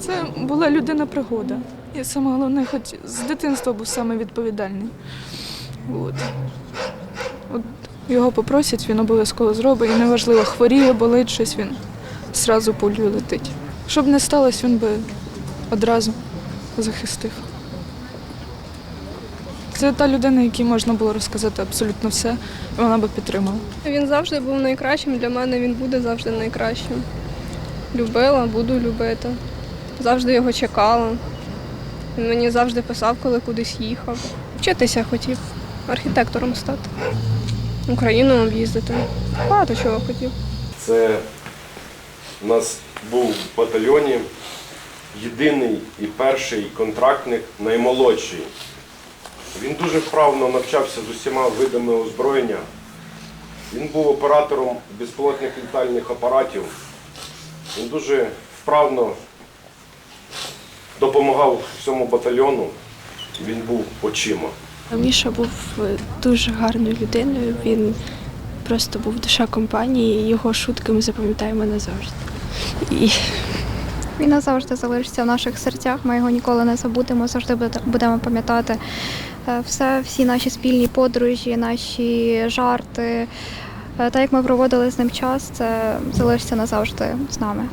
Це була людина пригода. І саме головне, хоч з дитинства був саме відповідальний. От. От його попросять, він обов'язково зробить. І неважливо, хворіє, болить щось, він зразу пулею летить. Щоб не сталося, він би одразу захистив. Це та людина, якій можна було розказати абсолютно все, і вона би підтримала. Він завжди був найкращим для мене, він буде завжди найкращим. Любила, буду любити. Завжди його чекала. Він мені завжди писав, коли кудись їхав. Вчитися хотів, архітектором стати. Україну об'їздити. Багато чого хотів. Це у нас був в батальйоні єдиний і перший контрактник, наймолодший. Він дуже вправно навчався з усіма видами озброєння. Він був оператором безпілотних літальних апаратів. Він дуже вправно допомагав всьому батальйону. Він був очима. Міша був е, дуже гарною людиною. Він просто був душа компанії. Його шутки ми запам'ятаємо назавжди. І Він назавжди залишиться в наших серцях. Ми його ніколи не забудемо. Завжди будемо пам'ятати е, все, всі наші спільні подорожі, наші жарти. Е, Та як ми проводили з ним час, це залишиться назавжди з нами.